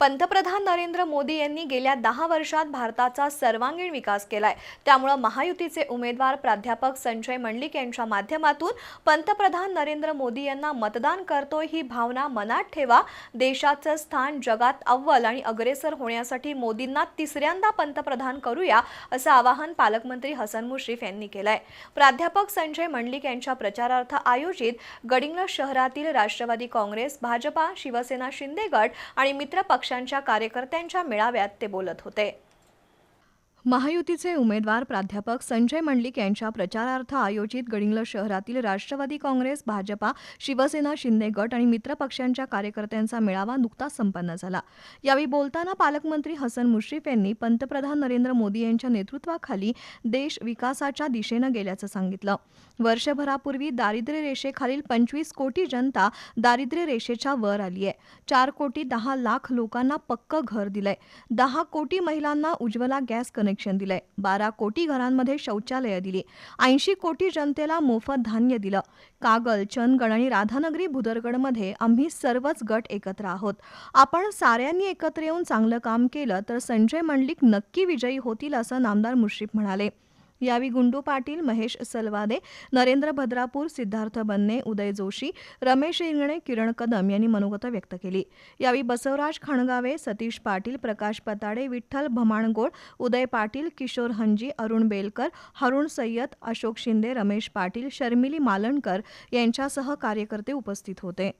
पंतप्रधान नरेंद्र मोदी यांनी गेल्या दहा वर्षात भारताचा सर्वांगीण विकास केलाय. त्यामुळं महायुतीचे उमेदवार प्राध्यापक संजय मंडलिक यांच्या माध्यमातून पंतप्रधान नरेंद्र मोदी यांना मतदान करतोय ही भावना मनात ठेवा. देशाचं स्थान जगात अव्वल आणि अग्रेसर होण्यासाठी मोदींना तिसऱ्यांदा पंतप्रधान करूया असं आवाहन पालकमंत्री हसन मुश्रीफ यांनी केलंय. प्राध्यापक संजय मंडलिक यांच्या प्रचारार्थ आयोजित गडिंग्लज शहरातील राष्ट्रवादी काँग्रेस भाजपा शिवसेना शिंदे गट आणि मित्र पक्षांच्या कार्यकर्त्यांच्या मेळाव्यात ते बोलत होते. महायुतीचे उमेदवार प्राध्यापक संजय मंडलिक यांच्या प्रचारार्थ आयोजित गडिंग्लज शहरातील राष्ट्रवादी काँग्रेस भाजपा शिवसेना शिंदे गट आणि मित्र पक्षांच्या कार्यकर्त्यांचा मेळावा नुकताच संपन्न झाला. यावेळी बोलताना पालकमंत्री हसन मुश्रीफ यांनी पंतप्रधान नरेंद्र मोदी यांच्या नेतृत्वाखाली देश विकासाच्या दिशेनं गेल्याचं सांगितलं. वर्षभरापूर्वी दारिद्र्य रेषेखालील पंचवीस कोटी जनता दारिद्र्य रेषेच्या वर आली आहे चार कोटी दहा लाख लोकांना पक्क घर दिलंय. दहा कोटी महिलांना उज्ज्वला गॅस कनेक्ट कनेक्शन दिलंय. बारा कोटी घरांमध्ये शौचालयं दिली. ऐंशी कोटी जनतेला मोफत धान्य दिलं. कागल चंदगड आणि राधानगरी भुदरगडमध्ये आम्ही सर्वच गट एकत्र आहोत. आपण साऱ्यांनी एकत्र येऊन चांगलं काम केलं तर संजय मंडलिक नक्की विजयी होतील असं नामदार मुश्रीफ म्हणाले. यावेळी गुंडू पाटील महेश सलवादे नरेंद्र भद्रापूर सिद्धार्थ बन्ने उदय जोशी रमेश इंगणे किरण कदम यांनी मनोगत व्यक्त केली. यावेळी बसवराज खणगावे सतीश पाटील प्रकाश पताडे विठ्ठल भमाणगोळ उदय पाटील किशोर हंजी अरुण बेलकर हरुण सय्यद अशोक शिंदे रमेश पाटील शर्मिली मालणकर यांच्यासह कार्यकर्ते उपस्थित होते.